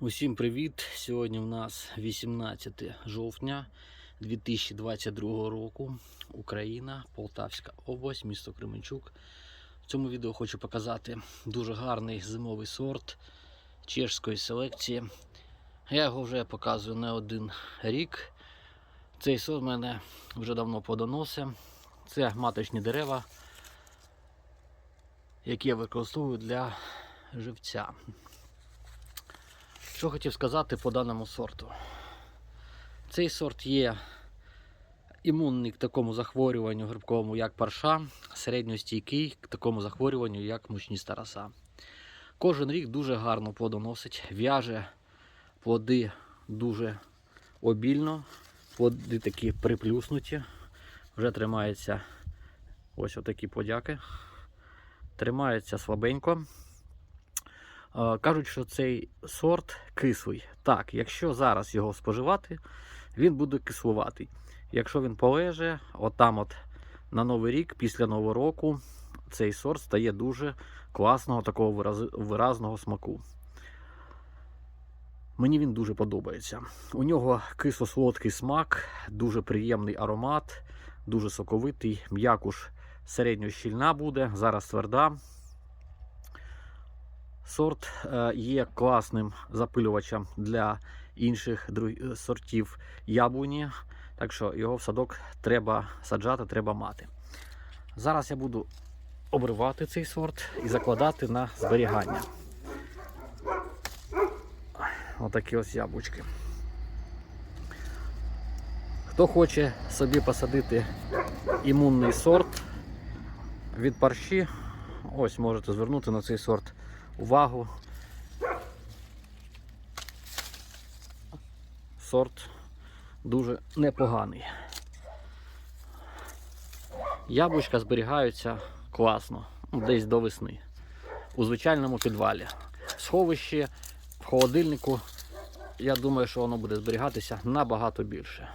Усім привіт! Сьогодні в нас 18 жовтня 2022 року. Україна, Полтавська область, місто Кременчук. В цьому відео хочу показати дуже гарний зимовий сорт чешської селекції. Я його вже показую не один рік. Цей сорт в мене вже давно подоносив. Це маточні дерева, які я використовую для живця. Що хотів сказати по даному сорту? Цей сорт є імунний к такому захворюванню грибковому, як парша, середньостійкий к такому захворюванню, як мучніста роса. Кожен рік дуже гарно плодоносить, в'яже плоди дуже обільно, плоди такі приплюснуті, вже тримаються ось отакі подяки. Тримаються слабенько. Е, Кажуть, що цей сорт кислий. Так, якщо зараз його споживати, він буде кислуватий. Якщо він полеже, отам от на Новий рік, після Нового року, цей сорт стає дуже класного, такого вираз- виразного смаку. Мені він дуже подобається. У нього кисло-солодкий смак, дуже приємний аромат, дуже соковитий, м'якуш середньощільна буде, зараз тверда. Сорт е, є класним запилювачем для інших е, сортів яблуні, так що його в садок треба саджати, треба мати. Зараз я буду обривати цей сорт і закладати на зберігання. Отакі ось яблучки. Хто хоче собі посадити імунний сорт від парші, ось можете звернути на цей сорт увагу. Сорт дуже непоганий. Яблучка зберігаються класно, ну, десь до весни. У звичайному підвалі. В сховищі, в холодильнику, я думаю, що воно буде зберігатися набагато більше.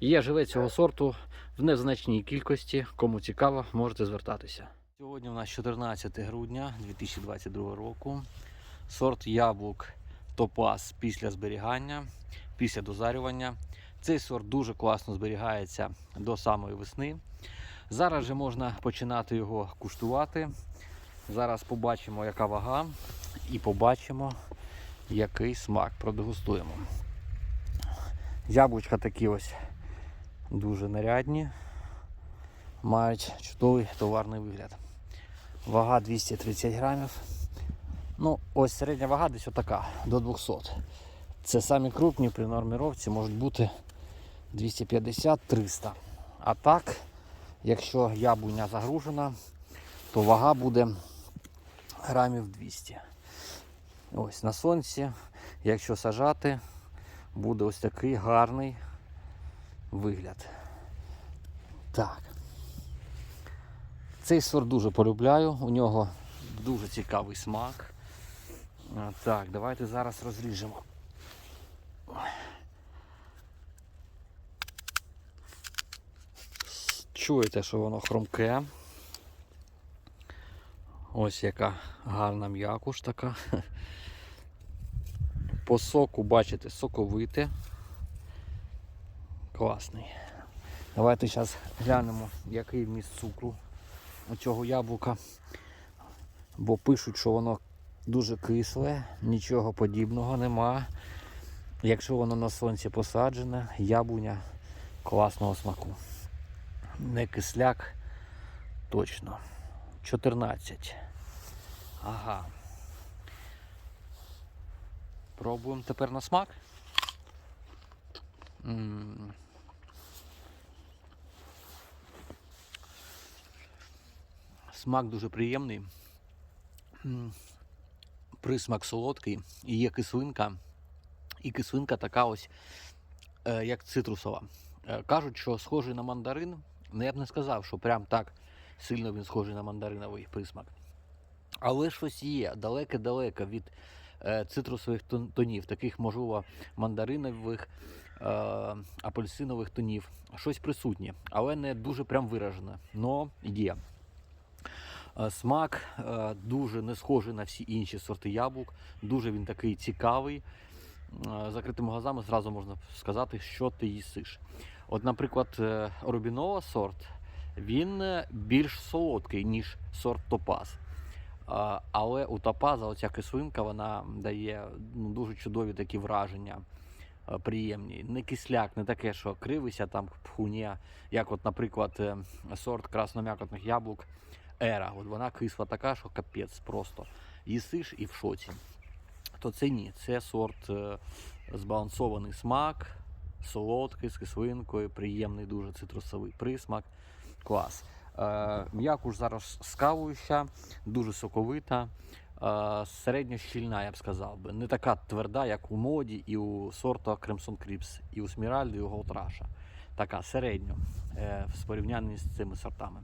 Є живе цього сорту в незначній кількості. Кому цікаво, можете звертатися. Сьогодні у нас 14 грудня 2022 року. Сорт яблук Топаз після зберігання, після дозарювання. Цей сорт дуже класно зберігається до самої весни. Зараз же можна починати його куштувати. Зараз побачимо, яка вага, і побачимо, який смак. Продегустуємо. Яблучка такі ось дуже нарядні, мають чудовий товарний вигляд. Вага 230 грамів. Ну, ось середня вага десь отака, до 200. Це самі крупні при норміровці можуть бути 250-300. А так, якщо яблуня загружена, то вага буде грамів 200. Ось на сонці, якщо сажати, буде ось такий гарний вигляд. Так. Цей сорт дуже полюбляю, у нього дуже цікавий смак. Так, давайте зараз розріжемо. Чуєте, що воно хромке. Ось яка гарна м'якуш така. По соку, бачите, соковите. Класний. Давайте зараз глянемо, який вміст цукру цього яблука. Бо пишуть, що воно дуже кисле, нічого подібного нема. Якщо воно на сонці посаджене, яблуня класного смаку. Не кисляк точно. 14. Ага. Пробуємо тепер на смак. М. Смак дуже приємний. Присмак солодкий, і є кислинка. І кислинка така ось, е, як цитрусова. Е, Кажуть, що схожий на мандарин. Ну я б не сказав, що прям так сильно він схожий на мандариновий присмак. Але щось є далеке-далеко від е, цитрусових тонів, таких, можливо, мандаринових, апельсинових тонів. Щось присутнє, але не дуже прям виражене. Но є. Е, Смак е, дуже не схожий на всі інші сорти яблук. Дуже він такий цікавий. Е, Закритими глазами зразу можна сказати, що ти їсиш. От, наприклад, Рубінова сорт, він більш солодкий, ніж сорт Топаз. Але у Топаза оця кислинка вона дає ну, дуже чудові такі враження, приємні. Не кисляк, не таке, що кривися там пхуня, як, от, наприклад, сорт красном'якотних яблук Ера. От вона кисла така, що капець просто. Їсиш і в шоці. То це ні, це сорт збалансований смак, солодкий, з кислинкою, приємний дуже цитрусовий присмак. Клас. Е, м'якуш зараз з кавою дуже соковита, е, середньощільна, я б сказав би. Не така тверда, як у моді і у сорту Crimson Crips, і у Сміральди, і у Russia. Така середньо е, в порівнянні з цими сортами.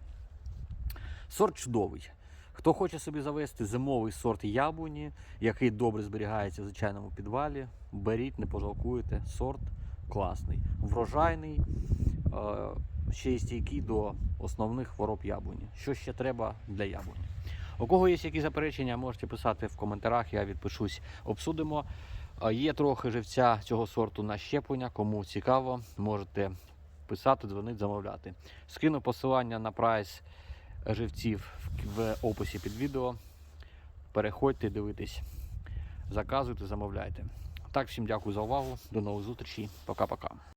Сорт чудовий. Хто хоче собі завести зимовий сорт яблуні, який добре зберігається в звичайному підвалі, беріть, не пожалкуєте. Сорт класний, врожайний, е, ще й стійкий до основних хвороб яблуні. Що ще треба для яблуні? У кого є якісь заперечення, можете писати в коментарях, я відпишусь, обсудимо. Е, Є трохи живця цього сорту на щеплення. Кому цікаво, можете писати, дзвонити, замовляти. Скину посилання на прайс живців в описі під відео. Переходьте, дивитесь, заказуйте, замовляйте. Так, всім дякую за увагу. До нових зустрічей. Пока-пока.